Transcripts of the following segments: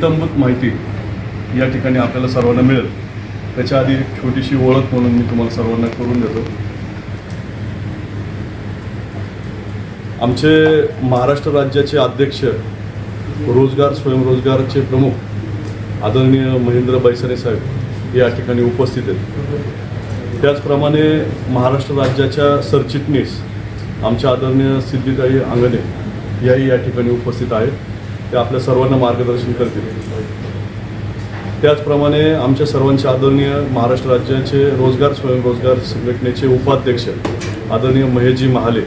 इत्तंभूत माहिती या ठिकाणी आपल्याला सर्वांना मिळेल. त्याच्या आधी एक छोटीशी ओळख म्हणून मी तुम्हाला सर्वांना करून देतो. आमचे महाराष्ट्र राज्याचे अध्यक्ष रोजगार स्वयंरोजगारचे प्रमुख आदरणीय महेंद्र बैसने साहेब या ठिकाणी उपस्थित आहेत. त्याचप्रमाणे महाराष्ट्र राज्याच्या सरचिटणीस आमच्या आदरणीय सिद्धिताई अंगणे याही या ठिकाणी उपस्थित आहेत. ते आपल्या सर्वांना मार्गदर्शन करतील. त्याचप्रमाणे आमच्या सर्वांचे आदरणीय महाराष्ट्र राज्याचे रोजगार स्वयंरोजगार संघटनेचे उपाध्यक्ष आदरणीय महेशजी महाले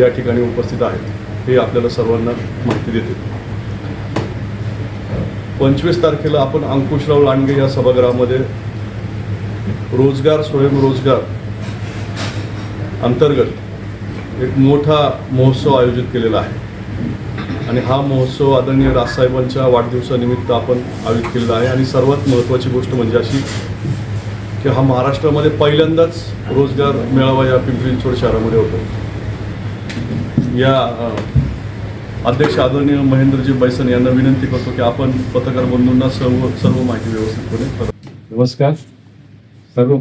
या ठिकाणी उपस्थित आहेत. हे आपल्याला सर्वांना माहिती देतील. पंचवीस तारखेला आपण अंकुशराव लांडगे या सभागृहामध्ये रोजगार स्वयंरोजगार अंतर्गत एक मोठा महोत्सव आयोजित केलेला आहे. आणि हा महोत्सव आदरणीय राजसाहेबांच्या वाढदिवसानिमित्त आपण आयोजित केलेला आहे. आणि सर्वात महत्त्वाची गोष्ट म्हणजे अशी की हा महाराष्ट्रामध्ये पहिल्यांदाच रोजगार मेळावा या पिंपरी चिंचवड शहरामध्ये होतो. या अध्यक्ष आदरणीय महेंद्रजी बैसन यांना विनंती करतो की आपण पत्रकार बंधूंना सर्व सर्व माहिती व्यवस्थितपणे नमस्कार. सर्व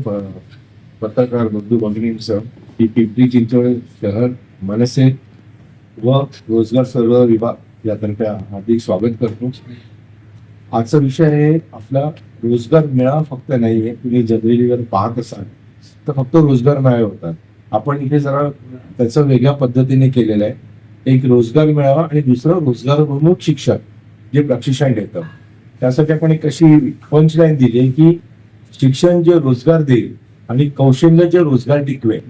पत्रकार बंधू भगिनींचं ही पिंपरी चिंचवड शहर मनसे व रोजगार सर्व विभाग यातर्फे हार्दिक स्वागत करतो. आजचा विषय आहे आपला रोजगार मिळा फक्त नाही आहे तुम्ही जनरलीवर पाहत असाल तर फक्त रोजगार मिळावे होतात. आपण इथे जरा त्याचं वेगळ्या पद्धतीने केलेलं आहे. एक रोजगार मिळावा आणि दुसरं रोजगार प्रमुख शिक्षण जे प्रशिक्षण देतं. त्यासाठी आपण एक अशी पंचलाईन दिली आहे की शिक्षण जे रोजगार देईल आणि कौशल्य जे रोजगार टिकवेल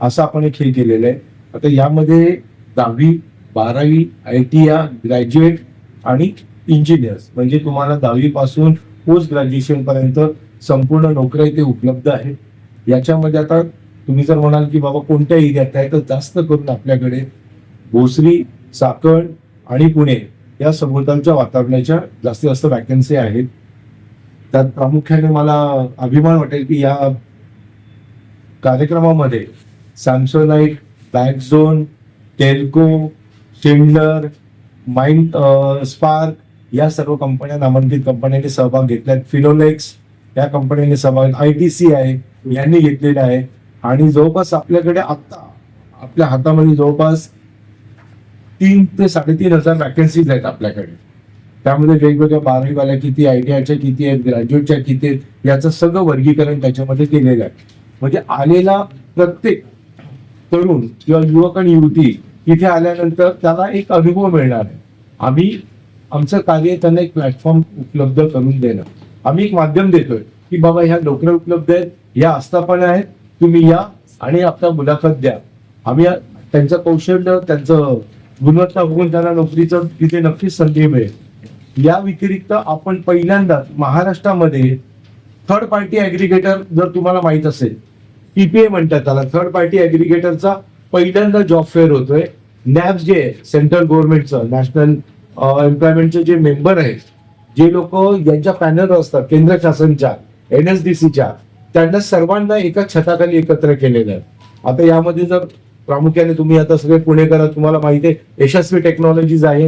असं आपण एक हे केलेलं आहे. आता यामध्ये दहावी बारावी आय टी या ग्रॅज्युएट आणि इंजिनियर्स म्हणजे तुम्हाला दहावीपासून पोस्ट ग्रॅज्युएशन पर्यंत संपूर्ण नोकऱ्या इथे उपलब्ध आहेत. याच्यामध्ये आता तुम्ही जर म्हणाल की बाबा कोणत्या एरियात आहे तर जास्त करून आपल्याकडे भोसरी साकण आणि पुणे या सभोवतालच्या वातावरणाच्या जास्तीत जास्त वॅकन्सी आहेत. त्यात प्रामुख्याने मला अभिमान वाटेल की या कार्यक्रमामध्ये Samsonite back zone Telco Schindler mind spark या सर्व कंपन्या नामांकित कंपन्यांनी सहभाग घेतल्यात. फिनोलेक्स या कंपन्यांनी सहभाग आय टी सी आहे यांनी घेतलेला आहे. आणि जवळपास आपल्याकडे आत्ता आपल्या हातामध्ये जवळपास तीन ते साडेतीन हजार वॅकन्सीज आहेत आपल्याकडे. त्यामध्ये वेगवेगळ्या बारावीवाल्या किती आय टी आयच्या किती आहेत ग्रॅज्युएटच्या किती आहेत याचं सगळं वर्गीकरण त्याच्यामध्ये केलेलं आहे. म्हणजे आलेला प्रत्येक तरुण किंवा युवक आणि युवती इथे आल्यानंतर त्याला एक अनुभव मिळणार आहे. आम्ही आमचं कार्य त्यांना एक प्लॅटफॉर्म उपलब्ध करून देणं. आम्ही एक माध्यम देतोय की बाबा ह्या नोकऱ्या उपलब्ध आहेत या आस्थापना आहेत तुम्ही या आणि आपला मुलाखत द्या. आम्ही त्यांचं कौशल्य त्यांचं गुणवत्ता बघून त्यांना नोकरीचं तिथे नक्कीच संधी मिळेल. या व्यतिरिक्त आपण पहिल्यांदाच महाराष्ट्रामध्ये थर्ड पार्टी ऍग्रिगेटर जर तुम्हाला माहीत असेल पीपीए म्हणतात त्याला. थर्ड पार्टी ऍग्रिगेटरचा पहिल्यांदा जॉब फेअर होतोय. नॅब जे आहे सेंट्रल गव्हर्नमेंटचं नॅशनल एम्प्लॉयमेंटचे जे मेंबर आहेत जे लोक यांच्या पॅनल असतात केंद्र शासनच्या एन एस डी सीच्या त्यांना सर्वांना एका छताखाली एकत्र केलेलं आहे. आता यामध्ये जर प्रामुख्याने तुम्ही आता सगळे पुणेकर तुम्हाला माहिती आहे यशस्वी टेक्नॉलॉजीज आहे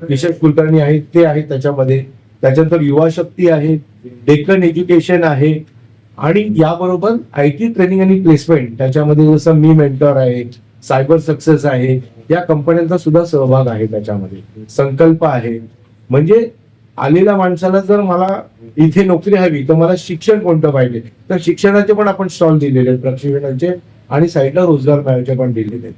विशेष कुलकर्णी आहेत ते आहेत त्याच्यामध्ये. त्याच्यानंतर युवा शक्ती आहे डेक्कन एज्युकेशन आहे आणि याबरोबर आय टी ट्रेनिंग आणि प्लेसमेंट त्याच्यामध्ये जसं मी मेंटर आहे सायबर सक्सेस आहे या कंपन्यांचा सुद्धा सहभाग आहे त्याच्यामध्ये. संकल्प आहे. म्हणजे आलेल्या माणसाला जर मला इथे नोकरी हवी तर मला शिक्षण कोणतं पाहिजे? तर शिक्षणाचे पण आपण स्टॉल दिलेले आहेत प्रशिक्षणाचे आणि साईडला रोजगार मेळाचे पण दिलेले आहेत.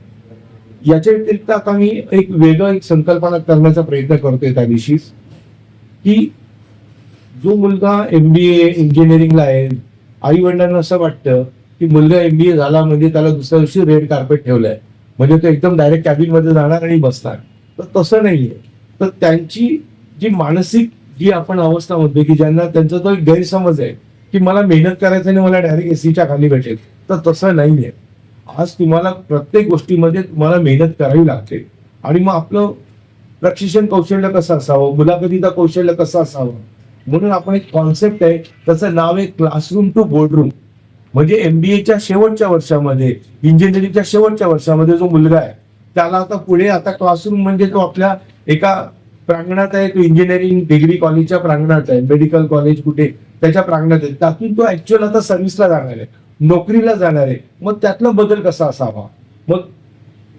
याच्या व्यतिरिक्त आता मी एक वेगळं एक संकल्पना करण्याचा प्रयत्न करतोय त्या दिवशी की जो मुलगा एम बी ए इंजिनिअरिंगला आहे आई वडिलांना असं वाटतं की मुलगा एम बी ए झाला म्हणजे त्याला दुसऱ्या दिवशी रेड कार्पेट ठेवलंय. म्हणजे तो एकदम डायरेक्ट कॅबिनमध्ये जाणार आणि बसणार. तर तसं नाहीये. तर त्यांची जी मानसिक जी आपण अवस्था म्हणतो की ज्यांना त्यांचा तो एक गैरसमज आहे की मला मेहनत करायचं आणि मला डायरेक्ट एसीच्या खाली भेटेल तर तसं नाहीये. आज तुम्हाला प्रत्येक गोष्टीमध्ये तुम्हाला मेहनत करावी लागते. आणि मग आपलं प्रशिक्षण कौशल्य कसं असावं? मुलाखतीचं कौशल्य कसं असावं? म्हणून आपण एक कॉन्सेप्ट आहे त्याचं नाव आहे क्लासरूम टू बोर्डरूम म्हणजे एमबीएच्या शेवटच्या वर्षामध्ये इंजिनिअरिंगच्या शेवटच्या वर्षामध्ये जो मुलगा आहे त्याला आता पुढे आता क्लासरूम म्हणजे तो आपल्या एका प्रांगणात आहे तो इंजिनिअरिंग डिग्री कॉलेजच्या प्रांगणात आहे मेडिकल कॉलेज कुठे त्याच्या प्रांगणात आहे. त्यातून तो ऍक्च्युअल आता सर्व्हिसला जाणार आहे नोकरीला जाणार आहे. मग त्यातला बदल कसा असावा? मग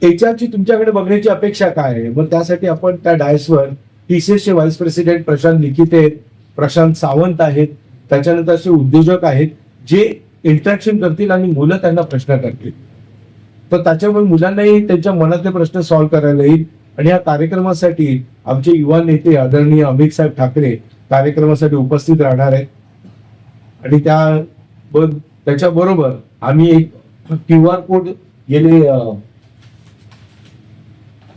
याच्याची तुमच्याकडे बघण्याची अपेक्षा काय आहे? मग त्यासाठी आपण त्या डायसवर टीसीएसचे व्हाईस प्रेसिडेंट प्रशांत लिखित आहेत. प्रशांत सावंत आहेत त्याच्यानंतर असे उद्योजक आहेत जे इंटरॅक्शन करतील आणि मुलं त्यांना प्रश्न करतील. तर त्याच्यामुळे मुलांनाही त्यांच्या मनातले प्रश्न सॉल्व्ह करायला येईल. आणि या कार्यक्रमासाठी आमचे युवा नेते आदरणीय अमित साहेब ठाकरे कार्यक्रमासाठी उपस्थित राहणार आहेत. आणि त्या ब- त्याच्याबरोबर आम्ही एक क्यू आर कोड गेले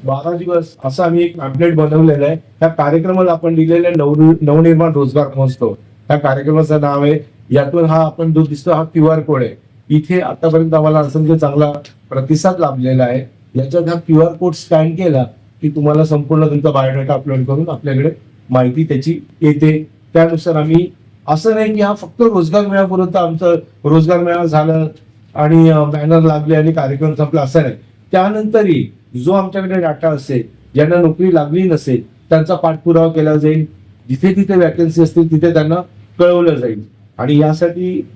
बारा दिवस असं आम्ही एक पॅम्पलेट बनवलेलं आहे. त्या कार्यक्रमाला आपण दिलेलं नव नवनिर्माण रोजगार महोत्सव. त्या कार्यक्रमाचं नाव आहे यातून हा आपण जो दिसतो हा क्यू आर कोड आहे. इथे आतापर्यंत आम्हाला असंख्य चांगला प्रतिसाद लाभलेला आहे. याच्यात हा क्यू आर कोड स्कॅन केला की तुम्हाला संपूर्ण तुमचा बायोडेटा अपलोड करून आपल्याकडे माहिती त्याची येते. त्यानुसार आम्ही असं नाही की हा फक्त रोजगार मेळापर्यंत आमचं रोजगार मेळा झालं आणि बॅनर लागले आणि कार्यक्रम संपला असं नाही. त्यानंतरही जो आमच्याकडे डाटा असेल ज्यांना नोकरी लागली नसेल त्यांचा पाठपुरावा केला जाईल. जिथे तिथे वॅकन्सी असतील तिथे त्यांना कळवलं जाईल. आणि यासाठी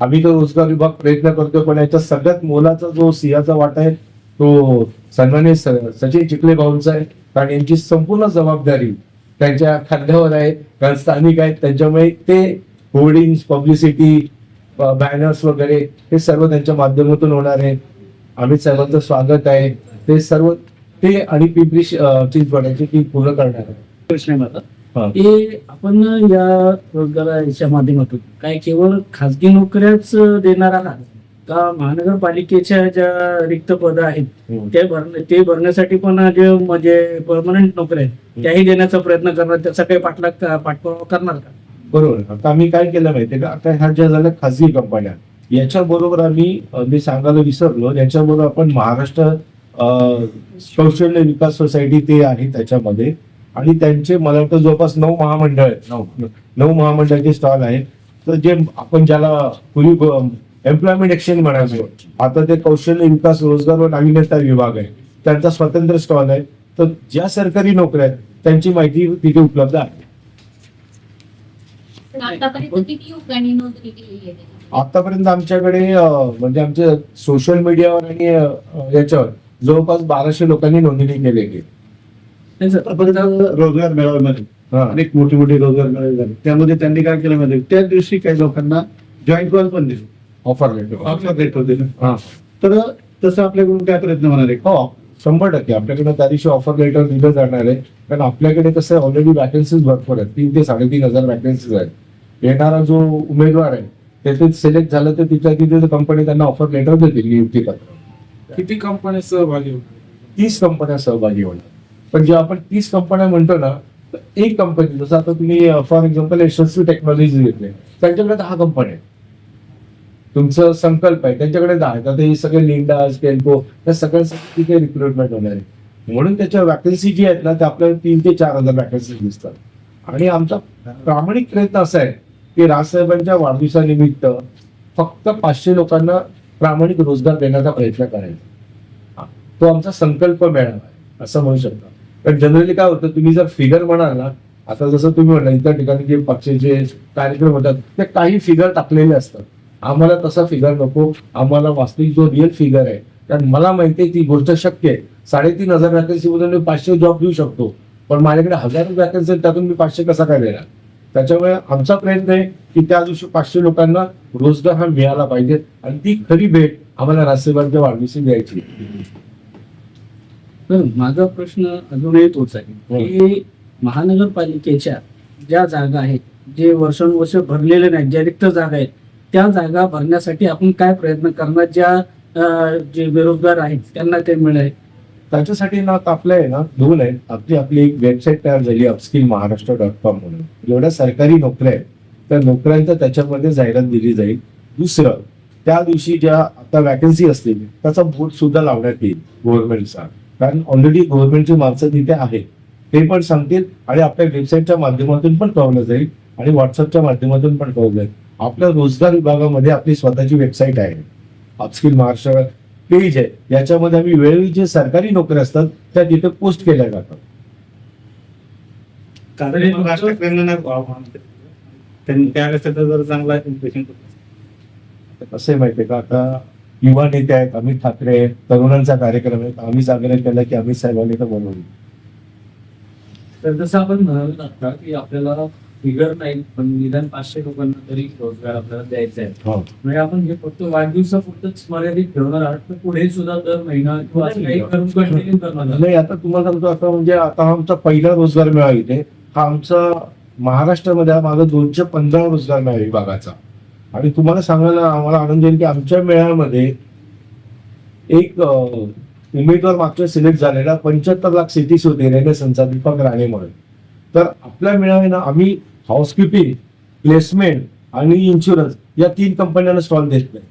आम्ही तर रोजगार विभाग प्रयत्न करतो पण याच्या सगळ्यात मोलाचा जो सिंहाचा वाटा आहे तो सन्मान्य स- सचिन चिखले भाऊंचा आहे. कारण यांची संपूर्ण जबाबदारी त्यांच्या खांद्यावर आहे. कारण स्थानिक आहेत. त्यांच्यामुळे ते होर्डिंग पब्लिसिटी बॅनर्स वगैरे हे सर्व त्यांच्या माध्यमातून होणार आहे. अमित साहेबांचं स्वागत आहे. ते सर्व ते आणि पिंपरी चिंचवडची ती पूर्ण करणार आहे. प्रश्न आहे माझा. हा. की आपण या रोजगाराच्या माध्यमातून काय केवळ खासगी नोकऱ्याच देणार आहात का महानगरपालिकेच्या ज्या रिक्त पद आहेत हम्म. ते भरणे ते भरण्यासाठी पण जे म्हणजे परमनंट नोकऱ्या आहेत त्याही देण्याचा प्रयत्न करणार त्याचा काही पाठलाग पाठपुरावा करणार का? बरोबर. आता आम्ही काय केलं माहितीये का? आता ह्या ज्या झाल्या खासगी कंपन्या याच्या बरोबर आम्ही मी सांगायला विसरलो. याच्याबरोबर आपण महाराष्ट्र कौशल्य विकास सोसायटी ते आहे त्याच्यामध्ये. आणि त्यांचे मला वाटतं जवळपास नऊ महामंडळ आहेत नऊ नऊ महामंडळाचे स्टॉल आहेत. तर जे आपण ज्याला पूर्वी एम्प्लॉयमेंट एक्सचेंज म्हणायचो. आता ते कौशल्य विकास रोजगार व नाविन्यता विभाग आहे. त्यांचा स्वतंत्र स्टॉल आहे. तर ज्या सरकारी नोकऱ्या आहेत त्यांची माहिती तिथे उपलब्ध आहे. आतापर्यंत आमच्याकडे म्हणजे आमच्या सोशल मीडियावर आणि याच्यावर जवळपास बाराशे लोकांनी नोंदणी केलेली रोजगार मेळाव्यामध्ये हा. अनेक मोठे मोठे रोजगार मेळावे झाले. त्यामध्ये त्यांनी काय केलं माहिती त्याच दिवशी काही लोकांना जॉईंट कॉल पण दिले. ऑफर लेटर ऑफर लेटर दिलं. हा. तर तसं आपल्याकडून काय प्रयत्न होणार आहे? हो शंभर टक्के. आपल्याकडे त्या दिवशी ऑफर लेटर दिलं जाणार आहे. कारण आपल्याकडे कसं ऑलरेडी वॅकन्सीज भरपूर आहेत. तीन ते साडेतीन हजार वॅकन्सीज आहेत. येणारा जो उमेदवार आहे त्याचे सिलेक्ट झालं तर तिच्या तिथे कंपनी त्यांना ऑफर लेटर देतील नियुक्ती पत्र किती कंपन्या सहभागी होणार? तीस कंपन्या सहभागी होणार. पण जेव्हा आपण तीस कंपन्या म्हणतो ना एक कंपनी जसं आता तुम्ही फॉर एक्झाम्पल यशस्वी टेक्नॉलॉजी घेतले त्यांच्याकडे दहा कंपन्या आहेत. तुमचं संकल्प आहे त्यांच्याकडे दहा आहेत. आता हे सगळे लिंडाज टेल्को त्या सगळ्यांसाठी तिथे रिक्रुटमेंट होणार आहे. म्हणून त्याच्या वॅकन्सी जी आहेत ना त्या आपल्याला तीन ते चार हजार वॅकन्सी दिसतात. आणि आमचा प्रामाणिक प्रयत्न असा आहे की राजसाहेबांच्या वाढदिवसानिमित्त फक्त पाचशे लोकांना प्रामाणिक रोजगार देण्याचा प्रयत्न करायचा. तो आमचा संकल्प मेळावा आहे असं म्हणू शकता. पण जनरली काय होतं तुम्ही जर फिगर म्हणाल ना आता जसं तुम्ही म्हणाल इतर ठिकाणी जे पक्षाचे कार्यक्रम होतात ते काही फिगर टाकलेले असतात. आम्हाला तसा फिगर नको आम्हाला वास्तविक जो रिअल फिगर आहे कारण मला माहिती आहे ती गोष्ट शक्य आहे. साडेतीन हजार वॅकन्सी मधून मी पाचशे जॉब देऊ शकतो पण माझ्याकडे हजार वॅकन्सी त्यातून मी पाचशे कसा काय देणार? त्याच्यामुळे आमचा प्रयत्न आहे की त्या दिवशी पाचशे लोकांना रोजगार हा मिळाला पाहिजे. आणि ती खरी भेट आम्हाला राष्ट्रवादीच्या वाढदिवशी द्यायची. तर माझा प्रश्न अजूनही तोच आहे की महानगरपालिकेच्या ज्या जागा आहेत जे वर्षानुवर्ष भरलेले नाहीत ज्या रिक्त जागा आहेत त्या जागा भरण्यासाठी आपण काय प्रयत्न करणार? ज्या जे बेरोजगार आहेत त्यांना ते मिळेल. त्याच्यासाठी ना आता आपलं आहे ना दोन आहेत. आपली आपली एक वेबसाईट तयार झाली अपस्किल महाराष्ट्र डॉट कॉम म्हणून. जेवढ्या सरकारी नोकऱ्या आहेत त्या नोकऱ्यांच्या त्याच्यामध्ये जाहिरात दिली जाईल. दुसरं त्या दिवशी ज्या आता वॅकन्सी असतील त्याचा बोर्ड सुद्धा लावण्यात येईल गव्हर्नमेंटचा कारण ऑलरेडी गव्हर्नमेंटची माणसं तिथे आहेत. ते पण सांगतील आणि आपल्या वेबसाईटच्या माध्यमातून पण कळवलं जाईल आणि व्हॉट्सअपच्या माध्यमातून पण कळवलं जाईल. आपल्या रोजगार विभागामध्ये आपली स्वतःची वेबसाईट आहे. अपस्किल महाराष्ट्र पेज आहे. याच्यामध्ये आम्ही वेळोवेळी जे सरकारी नोकऱ्या असतात त्या तिथे पोस्ट केल्या जातात. साधारण राज ठाकरेंना नाही भाव मानते. त्यांनी त्यावेळेस त्याचा जर चांगला इम्प्रेशन कसं आहे माहितीये का? आता युवा नेते आहेत अमित ठाकरे आहेत तरुणांचा कार्यक्रम आहे. आम्ही आग्रह केला की अमित साहेबांनी तर बोलवलं. तर जसं आपण म्हणालो आता की आपल्याला फिगर नाही पण निदान पाचशे लोकांना तरी रोजगार आपल्याला द्यायचा आहे हो. म्हणजे आपण हे फक्त वाढदिवसापुरतच मर्यादित ठेवणार आहात तर पुढे सुद्धा दर महिना किंवा असं काही करून कंटिन्यू करणार आहात? नाही आता तुम्हाला सांगतो आता म्हणजे आता हा आमचा पहिला रोजगार मेळा इथे हा आमचा महाराष्ट्रामध्ये हा माझा दोनशे पंधरा रोजगार मेळा विभागाचा आणि तुम्हाला सांगायला आम्हाला आनंद येईल की आमच्या मेळ्यामध्ये एक अं, उमेदवार मागच्या सिलेक्ट झालेला पंच्याहत्तर लाख सिटीस होते रेनेसनचा दीपक राणे म्हणून तर आपल्या मेळावे ना आम्ही हाऊसकीपिंग प्लेसमेंट आणि इन्शुरन्स या तीन कंपन्यांना स्टॉल देत नाही.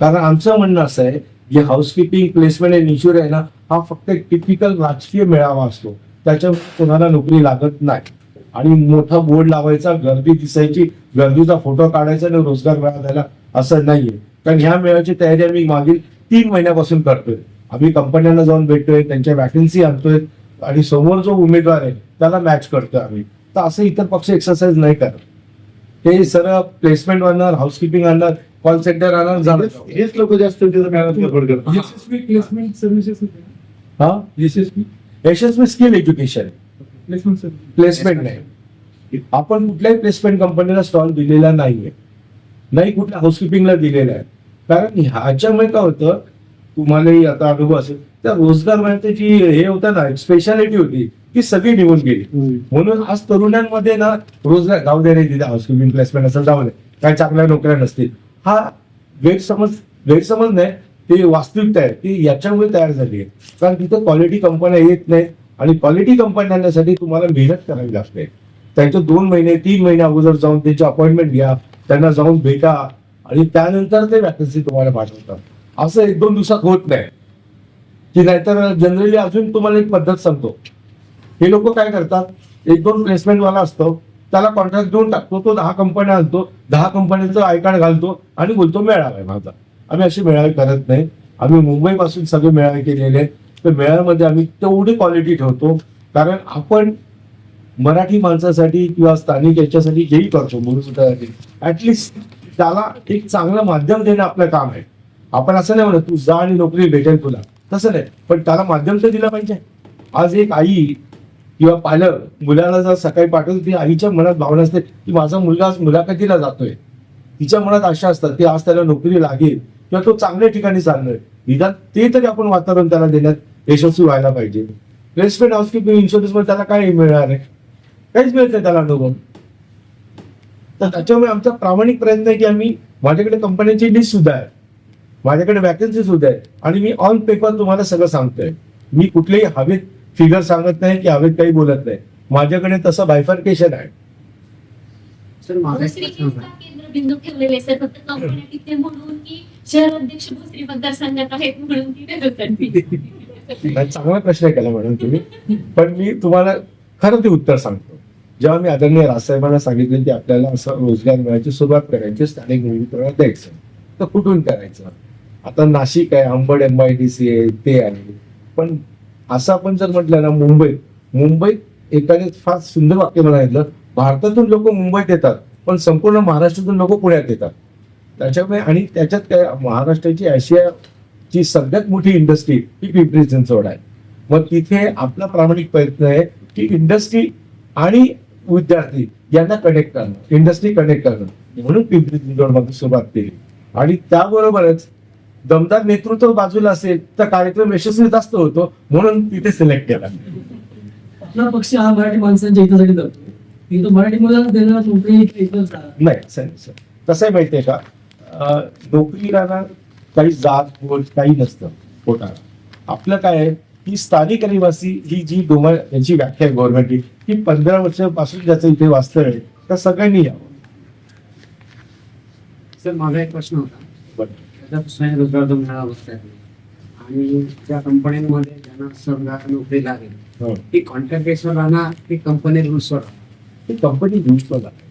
कारण आमचं म्हणणं असं आहे की हाऊसकीपिंग प्लेसमेंट अँड इन्शुरन्स आहे ना हा फक्त एक टिपिकल राजकीय मेळावा असतो. त्याच्यामुळे कोणाला नोकरी लागत नाही. आणि मोठा बोर्ड लावायचा गर्दी दिसायची गर्दीचा फोटो काढायचा आणि रोजगार मेळा द्यायला असं नाहीये. कारण ह्या मेळाची तयारी आम्ही मागील तीन महिन्यापासून करतोय. आम्ही कंपन्यांना जाऊन भेटतोय त्यांच्या वॅकन्सी आणतोय आणि समोर जो उमेदवार आहे त्याला मॅच करतोय आम्ही. तर असं इतर पक्ष एक्सरसाइज नाही करत. ते सरळ प्लेसमेंट आणणार हाऊसकीपिंग आणणार कॉल सेंटर आणणार झालं हेच लोक जास्त यशस्वी प्लेसमेंट सर्व्हिसेस होते. ना? हा? Yashasvi? Yashasvi skill education placement नाही. आपण कुठल्याही प्लेसमेंट कंपनीला स्टॉल दिलेला नाहीये. नाही कुठल्या हाऊसकीपिंगला दिलेला आहे. कारण ह्याच्यामुळे काय होतं तुम्हालाही आता अनुभव असेल. त्या रोजगार जी हे होतं ना स्पेशालिटी होती. ती सगळी निघून गेली. म्हणून आज तरुणांमध्ये ना रोजगार गाव दे रे हाऊसकीपिंग प्लेसमेंट असं जाऊ नये काय चांगल्या नोकऱ्या नसतील. हा गैरसमज गैरसमज नाही ते वास्तविकता आहे. ती याच्यामुळे तयार झाली आहे. कारण तिथे क्वालिटी कंपन्या येत नाहीत आणि क्वालिटी कंपन्या आणण्यासाठी तुम्हाला मेहनत करावी लागते. त्यांचे दोन महिने तीन महिने अगोदर जाऊन त्यांची अपॉइंटमेंट घ्या त्यांना जाऊन भेटा आणि त्यानंतर ते वॅकन्सी तुम्हाला पाठवतात. असं एक दोन दिवसात होत नाही. की नाहीतर जनरली अजून तुम्हाला एक पद्धत सांगतो. हे लोक काय करतात? एक दोन प्लेसमेंटवाला असतो. त्याला कॉन्ट्रॅक्ट देऊन टाकतो. तो दहा कंपन्या आणतो. दहा कंपन्यांचं आयकार घालतो आणि बोलतो मेळावा आहे माझा. आम्ही असे मेळावे करत नाही. आम्ही मुंबईपासून सगळे मेळावे केलेले आहेत. तर मेळाव्यामध्ये आम्ही तेवढी क्वालिटी ठेवतो. कारण आपण मराठी माणसासाठी किंवा स्थानिक याच्यासाठी जेही करतो. मुरुसाठी ॲटलिस्ट त्याला एक चांगलं माध्यम देणं आपलं काम आहे. आपण असं नाही म्हणत तू जा आणि नोकरी भेटेल तुला. तसं नाही. पण त्याला माध्यम तर दिलं पाहिजे. आज एक आई किंवा पालक मुलाला जर सकाळी पाठवतो ती आईच्या मनात भावना असते की माझा मुलगा आज मुलाखतीला जातोय. तिच्या मनात आशा असतात की आज त्याला नोकरी लागेल किंवा तो चांगल्या ठिकाणी चालणार निदान ते तरी आपण वातावरण त्याला देण्यात यशस्वी व्हायला पाहिजे. प्लेसमेंट हाऊसकीपिंग इन्शुरन्समध्ये त्याला काय मिळणार आहे काहीच मिळत नाही त्याला अनुभव. तर त्याच्यामुळे आमचा प्रामाणिक प्रयत्न आहे की आम्ही माझ्याकडे कंपन्यांची लिस्ट सुद्धा आहे. माझ्याकडे वॅकन्सी सुद्धा आहे. आणि मी ऑन पेपर तुम्हाला सगळं सांगतोय. मी कुठलेही हवेत फिगर सांगत नाही की हवेत काही बोलत नाही. माझ्याकडे तसं बायफर्केशन आहे. केंद्रबिंदू ठेवलेले सर. फक्त कंपन्या तिथे म्हणून की भोसरी मतदारसंघात आहेत म्हणून चांगला प्रश्न केला मॅडम तुम्ही. पण मी तुम्हाला खरं ते उत्तर सांगतो. जेव्हा मी आदरणीय राजसाहेबांना सांगितलं की आपल्याला असं रोजगार मिळायची सुरुवात करायची स्थानिक निवडणुकीला द्यायचं. तर कुठून करायचं? आता नाशिक आहे Ambad M I D C आहे ते आहे. पण असं आपण जर म्हटलं ना मुंबईत मुंबईत एकाने फार सुंदर वाक्य म्हणायचं भारतातून लोक मुंबईत येतात पण संपूर्ण महाराष्ट्रातून लोक पुण्यात येतात. त्याच्यामुळे आणि त्याच्यात काय महाराष्ट्राची आशियाची सगळ्यात मोठी इंडस्ट्री ही पिंपरी चिंचवड आहे. मग तिथे आपला प्रामाणिक प्रयत्न आहे की इंडस्ट्री आणि विद्यार्थी यांना कनेक्ट करणं इंडस्ट्री कनेक्ट करणं. म्हणून पिंपरी चिंचवड सुरुवात केली. आणि त्याबरोबरच दमदार नेतृत्व बाजूला असेल तर कार्यक्रम यशस्वी जास्त होतो म्हणून तिथे सिलेक्ट केला. आपला पक्ष हा मराठी माणसांच्या हितासाठी इथं मराठी मुलांना देणार नोकरी नाही सर सर. कसं आहे माहितीये का? अं, नोकरीला ना काही जात गोट काही नसतं पोटाला. आपलं काय आहे की स्थानिक रहिवासी ही जी डोमा यांची व्याख्या आहे गव्हर्नमेंटची की पंधरा वर्षापासून ज्याचं इथे वास्तव आहे त्या सगळ्यांनी यावं. सर माझा एक प्रश्न होता. बरं. त्याच्यापासून रोजगार जो मिळाला बसताय आणि त्या कंपन्यांमध्ये ज्यांना सरकार नोकरी लागेल हो. ती कॉन्ट्रॅक्ट बेसवर राहणार की कंपनी रुल्सवर ती कंपनी युजफुल आहे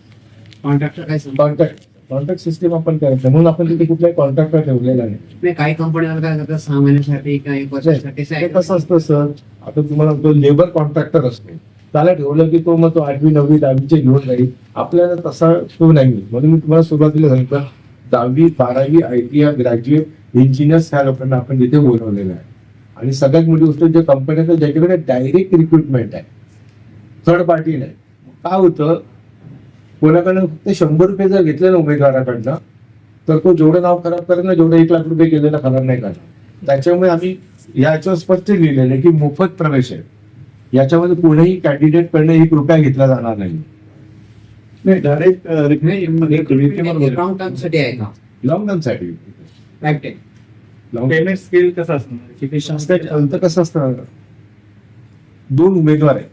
कॉन्ट्रॅक्टर काय कॉन्ट्रॅक्ट कॉन्ट्रॅक्ट सिस्टीम आपण करायचं. म्हणून आपण तिथे कुठलाही कॉन्ट्रॅक्टर ठेवलेला नाही. काही कंपनीवर काय करतात? सहा महिन्यासाठी एक वर्षासाठी ते कसं असतं सर आता तुम्हाला लेबर कॉन्ट्रॅक्टर असतो. त्याला ठेवलं की तो मग तो आठवी नववी दहावीचे घेऊन जाईल. आपल्याला तसा तो नाही. म्हणून मी तुम्हाला सुरुवातीला सांगितलं दहावी बारावी I T I graduate engineers ह्या लोकांना आपण तिथे बोलवलेलं आहे. आणि सगळ्यात मोठी गोष्ट म्हणजे ज्या कंपन्या ज्याच्याकडे डायरेक्ट रिक्रुटमेंट आहे. थर्ड पार्टी नाही. काय होतं? कोणाकडनं फक्त शंभर रुपये जर घेतले ना उमेदवाराकडनं तर तो जेवढं नाव खराब करेल ना जेवढं एक लाख रुपये गेलेलं खराब नाही करणार. त्याच्यामुळे आम्ही याच्यावर स्पष्ट लिहिलेलं आहे की मोफत प्रवेश आहे. याच्यामध्ये कोणीही कॅन्डिडेट करणे एक रुपया घेतला जाणार नाही. नाही डायरेक्ट लॉंग टर्मसाठी आहे का? लॉंग टर्मसाठी. पेमेंट स्किल कसं असणार? किती शासनाच्या अंत कसं असतं? दोन उमेदवार आहे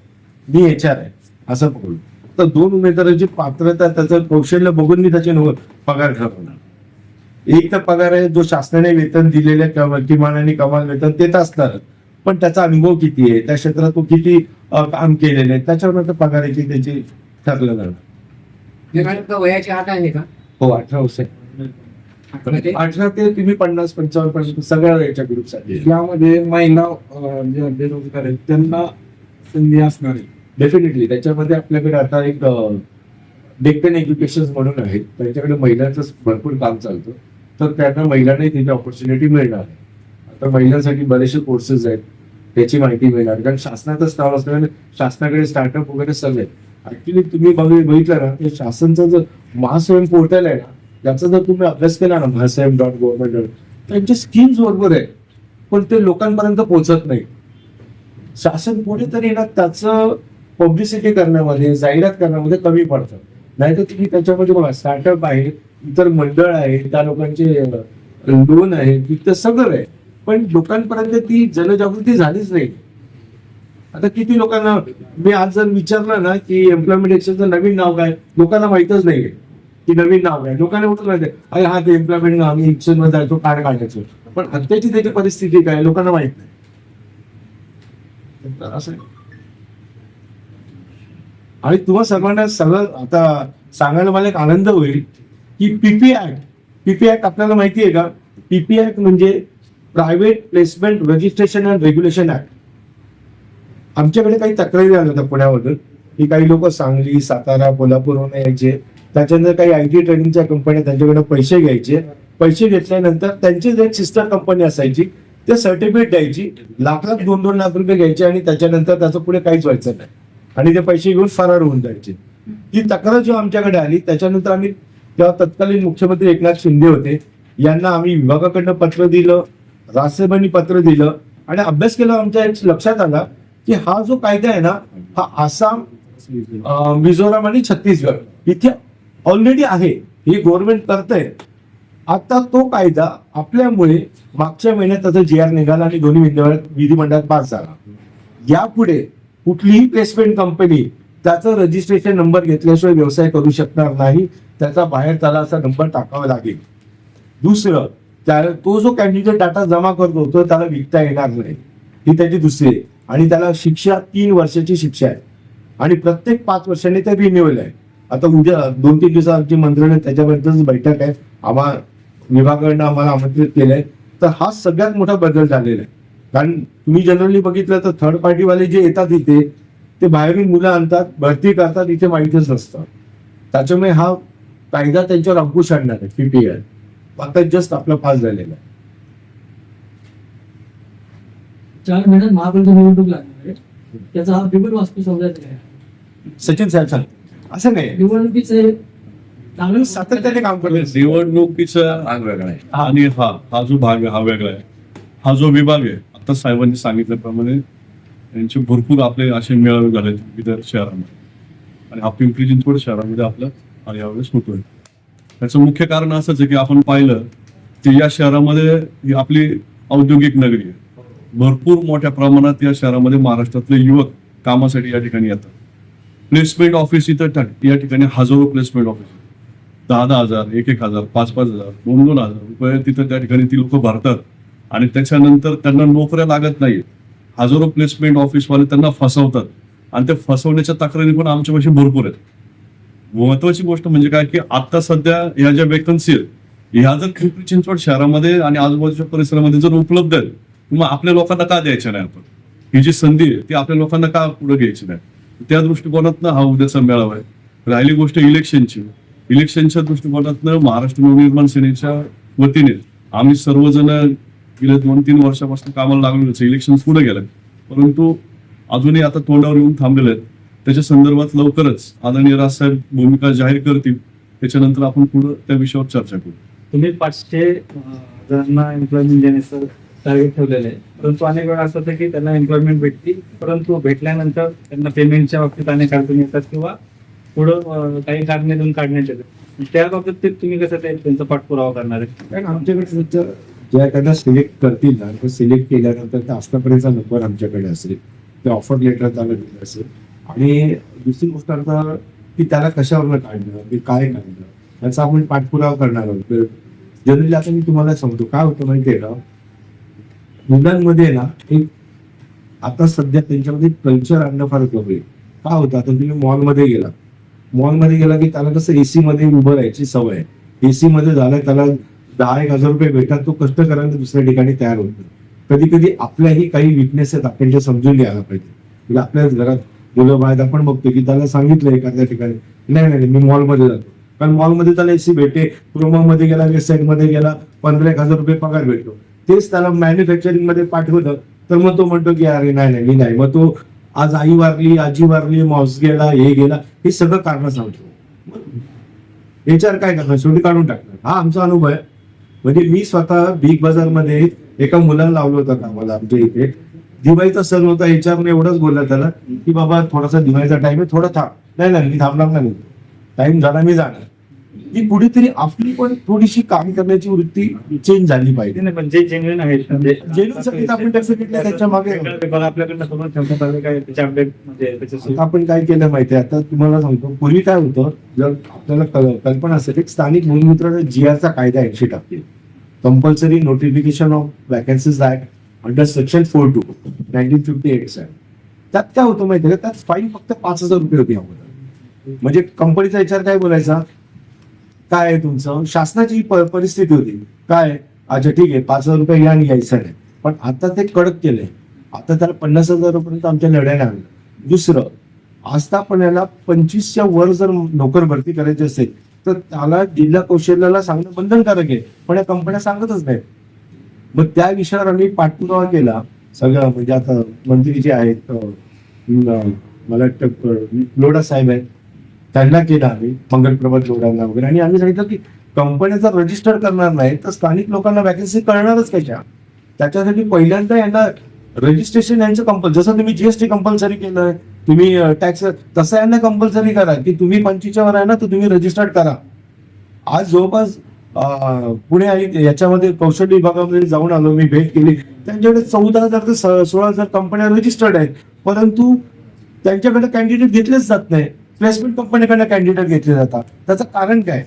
मी एच आर आहे. असं पकडू तर दोन उमेदवाराची पात्रता त्याचं कौशल्य बघून मी त्याचे पगार ठरवणार. एक तर पगार आहे जो शासनाने वेतन दिलेले किमान आणि कमाल वेतन ते तर असणार पण त्याचा अनुभव किती आहे? त्या क्षेत्रात तो किती काम केलेले आहे? त्याच्यावर पगाराची त्याची ठरलं जाणार. का वयाची आठ आहे का? हो अठरा वर्ष आहे. अठरा ते तुम्ही पन्नास पंचावन्न पर्यंत सगळ्या याच्या ग्रुपसाठी यामध्ये महिला जे बेरोजगार आहेत त्यांना संधी असणार आहे. डेफिनेटली त्याच्यामध्ये आपल्याकडे आता एक डेक्कन एज्युकेशन म्हणून आहे त्यांच्याकडे महिलांचं भरपूर काम चालतं. तर त्यांना महिलांनाही त्याची ऑपॉर्च्युनिटी मिळणार आहे. आता महिलांसाठी बरेचसे कोर्सेस आहेत. त्याची माहिती मिळणार. कारण शासनाचंच नाव असल्याने शासनाकडे स्टार्टअप वगैरे सगळे ऍक्च्युली तुम्ही बघितलं ना ते शासनचं जर महास्वयं पोर्टल आहे ना त्याचा जर तुम्ही अभ्यास केला ना महास्वयं डॉट गव्हर्नमेंट डॉट त्यांच्या स्कीम्स बरोबर आहे. पण ते लोकांपर्यंत पोहोचत नाही. शासन पुढे तरी ना त्याचं पब्लिसिटी करण्यामध्ये जाहिरात करण्यामध्ये कमी पडतं. नाही तर तुम्ही त्याच्यामध्ये बघा स्टार्टअप आहे इतर मंडळ आहे त्या लोकांचे लोन आहे इतर सगळं आहे. पण लोकांपर्यंत ती जनजागृती झालीच नाही. आता किती लोकांना मी आज जर विचारलं ना की एम्प्लॉयमेंट एक्सचेंजचं नवीन नाव काय लोकांना माहितच नाहीये की नवीन नाव काय. लोकांना उठत नाही अरे हा ते एम्प्लॉयमेंट आम्ही एक्सचेंजमध्ये जायचो कार्ड काढायचो. पण आत्ताची त्याची परिस्थिती काय लोकांना माहीत नाही. तर असं आहे. आणि तुम्हा सर्वांना सगळं आता सांगायला मला एक आनंद होईल की पीपी ऍक्ट पीपी ऍक्ट आपल्याला माहिती आहे का? पीपी ऍक्ट म्हणजे private placement registration and regulation act आमच्याकडे काही तक्रारी आल्या होत्या पुण्यामधून की काही लोक सांगली सातारा कोल्हापूरहून यायचे. त्याच्यानंतर काही आय टी ट्रेनिंगच्या कंपन्या त्यांच्याकडे पैसे घ्यायचे. पैसे घेतल्यानंतर त्यांची जे सिस्टर कंपनी असायची ते सर्टिफिकेट द्यायची. लाख लाख दोन दोन लाख रुपये घ्यायचे आणि त्याच्यानंतर त्याचं पुढे काहीच व्हायचं नाही. आणि ते पैसे घेऊन फरार होऊन जायचे. ही तक्रार जेव्हा आमच्याकडे आली त्याच्यानंतर आम्ही तेव्हा तत्कालीन मुख्यमंत्री एकनाथ शिंदे होते. यांना आम्ही विभागाकडनं पत्र दिलं राजसाहेबांनी पत्र दिलं आणि अभ्यास केला. आमच्या लक्षात आला की हा जो कायदा आहे ना हा आसाम मिझोराम आणि छत्तीसगड इथे ऑलरेडी आहे. हे गव्हर्नमेंट करतंय. आता तो कायदा आपल्यामुळे मागच्या महिन्यात त्याचा जी आर निघाला आणि दोन्ही विधिमंडळात विधिमंडळात पास झाला. यापुढे कुठलीही प्लेसमेंट कंपनी त्याचा रजिस्ट्रेशन नंबर घेतल्याशिवाय व्यवसाय करू शकणार नाही. त्याचा बाहेर त्याला असा नंबर टाकावा लागेल. दुसरं त्या तो जो कॅन्डिडेट डाटा जमा करतो तो त्याला विकता येणार नाही. ही त्याची दुसरी आहे. आणि त्याला शिक्षा तीन वर्षाची शिक्षा आहे. आणि प्रत्येक पाच वर्षांनी ते रिन्युअल आहे. आता उद्या दोन तीन दिवसाची मंत्रालय त्याच्याबद्दलच बैठक आहे. आम्हा विभागाकडनं आम्हाला आमंत्रित केलंय. तर हा सगळ्यात मोठा बदल झालेला आहे. कारण तुम्ही जनरली बघितलं तर थर्ड पार्टीवाले जे येतात इथे ते बाहेरून मुलं आणतात भरती करतात इथे माहीतच नसतं. त्याच्यामुळे हा कायदा त्यांच्यावर अंकुश आणणार आहे पीपीआय आता जस्ट आपला पास झालेला आहे. चार महिन्यात महापालिका निवडणूक लागणार आहे. त्याचा हा बिबट वास्तू समजायचा आहे सचिन साहेब सांग. असं नाही. निवडणुकीचे चांगलं सातत्याने काम करत निवडणुकीचा भाग वेगळा आहे. आणि हा हा जो भाग आहे हा वेगळा आहे. हा जो विभाग आहे आता साहेबांनी सांगितल्याप्रमाणे यांचे भरपूर आपले असे मेळावे झाले विदर्भ शहरामध्ये. आणि हा पिंपरी चिंचवड शहरामध्ये आपलं हा यावेळेस होतोय. त्याचं मुख्य कारण असंच आहे की आपण पाहिलं की या शहरामध्ये ही आपली औद्योगिक नगरी आहे. भरपूर मोठ्या प्रमाणात या शहरामध्ये महाराष्ट्रातले युवक कामासाठी या ठिकाणी येतात. प्लेसमेंट ऑफिस इथं टाक- या ठिकाणी हजारो प्लेसमेंट ऑफिस दहा दहा हजार एक एक हजार पाच पाच हजार दोन दोन हजार रुपये तिथं त्या ठिकाणी ती लोक भरतात. आणि त्याच्यानंतर त्यांना नोकऱ्या लागत नाही हजारो प्लेसमेंट ऑफिसवाले त्यांना फसवतात. आणि ते फसवण्याच्या तक्रारी पण आमच्यापाशी भरपूर आहेत. महत्वाची गोष्ट म्हणजे काय की आता सध्या ह्या ज्या वेकन्सी आहेत ह्या जर पिंपरी चिंचवड शहरामध्ये आणि आजूबाजूच्या परिसरामध्ये जर उपलब्ध आहेत मग आपल्या लोकांना का द्यायचं नाही आपण? ही जी संधी आहे ती आपल्या लोकांना का पुढे घ्यायची नाही? त्या दृष्टिकोनातनं हा उद्याचा मेळावा आहे. राहिली गोष्ट इलेक्शनची. इलेक्शनच्या दृष्टिकोनातनं महाराष्ट्र नवनिर्माण सेनेच्या वतीने आम्ही सर्वजण गेल्या दोन तीन वर्षापासून कामाला लागलो इलेक्शन पुढे गेलं परंतु अजूनही आता तोंडावर येऊन थांबलेले आहेत. त्याच्या संदर्भात लवकरच आदरणीय राजसाहेब भूमिका जाहीर करतील. त्याच्यानंतर आपण पुढे त्या विषयावर चर्चा करू. तुम्ही पाचशे जणांना एम्प्लॉयमेंट देण्याचं टार्गेट ठेवलेलं आहे परंतु अनेक वेळा असं होतं की त्यांना एम्प्लॉयमेंट भेटते परंतु भेटल्यानंतर त्यांना पेमेंटच्या बाबतीत अनेक अडचणी येतात किंवा पुढं काही कारणे देऊन काढण्यात येतात. त्या बाबतीत ते तुम्ही कसं ते त्यांचा पाठपुरावा करणार आहे? कारण आमच्याकडे सध्या ज्या एखाद्या सिलेक्ट करतील ना तर सिलेक्ट केल्यानंतर त्या आतापर्यंतचा नंबर आमच्याकडे असेल. ते ऑफर लेटर त्याला दिलं असेल. आणि दुसरी गोष्ट आता की त्याला कशावरनं काढणं की काय काढणं याचा आपण पाठपुरावा करणार आहोत. जनरली आता मी तुम्हाला सांगतो काय होतं माहितीये का? मुलांमध्ये ना एक आता सध्या त्यांच्यामध्ये कल्चर आणणं फार कमी आहे. का होतं? आता तुम्ही मॉलमध्ये गेला. मॉलमध्ये गेला की त्याला कसं एसी मध्ये उभं राहायची सवय आहे. एसी मध्ये झालं त्याला दहा एक हजार रुपये भेटतात तो कष्ट करायला दुसऱ्या ठिकाणी तयार होतो कधी कधी आपल्याही काही विकनेस आहेत आपण ते समजून घ्यायला पाहिजे. म्हणजे आपल्याच घरात मुलं बाहेर आपण बघतो की त्याला सांगितलं एखाद्या ठिकाणी नाही नाही नाही, मी मॉलमध्ये जातो. कारण मॉलमध्ये त्याला एसी भेटे प्रोमो मध्ये गेला वेबसाईटमध्ये गेला पंधरा एक हजार रुपये पगार भेटतो. तेच त्याला मॅन्युफॅक्चरिंगमध्ये पाठवलं तर मग तो म्हणतो की अरे नाही नाही मी नाही. मग तो आज आई वारली आजी वारली माऊस गेला हे गेला. हे सगळं कारण सांगतो. याच्यावर काय करणार? शेवटी काढून टाकणार. हा आमचा अनुभव आहे. म्हणजे मी स्वतः बिग बाजारमध्ये एका मुलाला लावलं होतं कामाला आमच्या इथे. दिवाळीचा सण होता याच्यावर एवढंच बोलला त्याला की बाबा थोडासा दिवाळीचा टाइम आहे थोडा थांब. नाही नाही मी थांबणार नाही टाइम झाला मी जाणार. की कुठेतरी आपली पण थोडीशी काम करण्याची वृत्ती चेंज झाली पाहिजे. नाही, पण जे जेन्युइन आहेत म्हणजे साठी तर आपण definitely त्याच्यामागे. आपल्याकडनं करून ठेवण्यात आले काय त्याचे अपडेट म्हणजे त्याचे आपण काय केलं माहितीये? आता तुम्हाला सांगतो पूर्वी काय होतं जर आपल्याला कल- कल्पना असेल एक स्थानिक भूमिपुत्र जी आरचा कायदा एकशे टक्के compulsory notification of vacancies act under section four two nineteen fifty eight त्यात काय होतं माहितीये का? त्यात फाईन फक्त पाच हजार रुपये होती अगोदर म्हणजे कंपनीचा विचार काय बोलायचा? काय आहे तुमचं? शासनाची प- परिस्थिती होती. काय? अच्छा ठीक आहे पाच हजार रुपये या आणि यायचं नाही पण आता ते कडक केले आता त्याला पन्नास हजार आमच्या लढ्याने आणलं दुसरं आस्थापनाला पंचवीसच्या वर जर नोकर भरती करायची असेल तर त्याला जिल्हा कौशल्याला सांगणं बंधनकारक आहे. पण या कंपन्या सांगतच नाही मग त्या विषयावर आम्ही पाठपुरावा केला. सगळं म्हणजे आता मंत्री जे आहेत मला वाटतं लोडा साहेब आहेत. त्यांना केलं आम्ही मंगलप्रभात जोडांना वगैरे. आणि आम्ही सांगितलं की कंपन्या जर रजिस्टर करणार नाही तर स्थानिक लोकांना वॅकन्सी कळणारच कशा त्याच्यासाठी पहिल्यांदा यांना रजिस्ट्रेशन यांचं कंपल जसं तुम्ही जीएसटी कंपल्सरी केलं तुम्ही टॅक्स तसं यांना कंपल्सरी करा की तुम्ही पंचवीसच्या वर आहे ना तर तुम्ही रजिस्टर्ड करा. आज जवळपास पुणे आणि याच्यामध्ये कौशल्य विभागामध्ये जाऊन आलो मी भेट केली. त्यांच्याकडे चौदा हजार ते स- सोळा हजार कंपन्या रजिस्टर्ड आहेत. परंतु त्यांच्याकडे कॅन्डिडेट घेतलेच जात नाही. प्लेसमेंट कंपनीकडनं कॅन्डिडेट घेतले जातात. त्याचं कारण काय?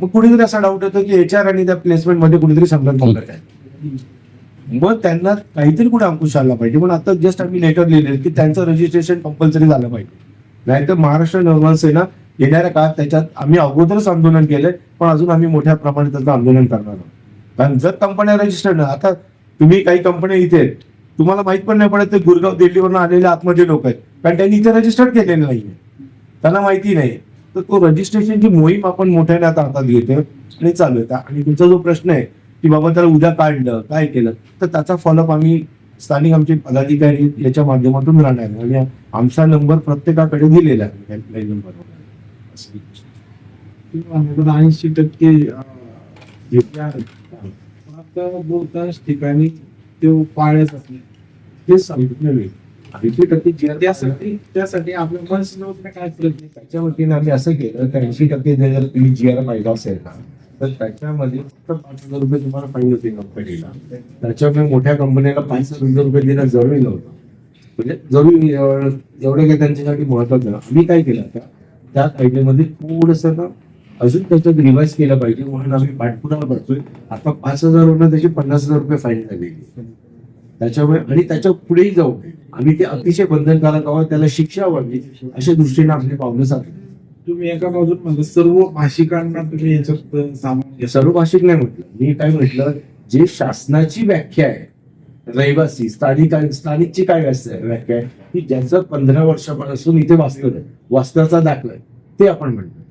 मग कुणीतरी असा डाऊट येतो की एच आर आणि त्या प्लेसमेंटमध्ये कुठेतरी संघर्ष होणार आहे मग त्यांना काहीतरी कुठे अंकुश आला पाहिजे. पण आता जस्ट आम्ही लेटर लिहिले की त्यांचं रजिस्ट्रेशन कंपल्सरी झालं पाहिजे. नाहीतर महाराष्ट्र निर्माण सेना येणाऱ्या काळात त्याच्यात आम्ही अगोदरच आंदोलन केलंय पण अजून आम्ही मोठ्या प्रमाणात त्याचं आंदोलन करणार आहोत. कारण जर कंपन्या रजिस्टर्ड आता तुम्ही काही कंपन्या इथे आहेत तुम्हाला माहीत पण नाही पडत ते गुरगाव दिल्लीवरून आलेले आतमध्ये लोक आहेत. कारण त्यांनी इथे रजिस्टर्ड केलेले नाहीये. त्यांना माहिती नाही. तर तो रजिस्ट्रेशनची मोहीम आपण मोठ्याने आता हातात घेतोय आणि चालू आहे. आणि तुमचा जो प्रश्न आहे की बाबा त्याला उद्या काढलं काय केलं तर त्याचा फॉलोअप आम्ही स्थानिक आमचे पदाधिकारी याच्या माध्यमातून राहणार आहे. आणि आमचा नंबर प्रत्येकाकडे दिलेला आहे हेल्पलाईन नंबर ऐंशी टक्के आता बहुतांश ठिकाणी ते पाळ्याच असले तेच सांगितलं मी ऐंशी टक्के जी त्यासाठी त्यासाठी आपल्या काय केलं त्याच्या वतीने आम्ही असं केलं तर ऐंशी टक्के जर तुम्ही जी आर पाहिला असेल ना तर त्याच्यामध्ये फक्त पाच हजार रुपये तुम्हाला फाईन होते कंपनीला त्याच्यामुळे मोठ्या कंपनीला पाच हजार रुपये देणं जरुरी नव्हतं. म्हणजे जरुरी एवढं काही त्यांच्यासाठी महत्वाचं आम्ही काय केलं आता त्या कायद्यामध्ये थोडस ना अजून त्याच्यात रिवाईज केलं पाहिजे म्हणून आम्ही पाठपुरावा करतोय आता पाच हजार रुपये त्याची पन्नास हजार रुपये फाईन झालेली त्याच्यामुळे आणि त्याच्या पुढेही जाऊ आम्ही ते अतिशय बंधनकारक आहोत त्याला शिक्षा व्हावी अशा दृष्टीने आपले पावलं साधले तुम्ही एका बाजून म्हणजे सर्व भाषिकांना तुम्ही याच्यात सामावून. सर्व भाषिक नाही म्हटलं मी काय म्हटलं जे शासनाची व्याख्या आहे रहिवासी स्थानिक स्थानिकची काय व्याख्या आहे? व्याख्या आहे की ज्याचं पंधरा वर्षापासून इथे वास्तव आहे वास्तवाचा दाखला आहे ते आपण म्हणतो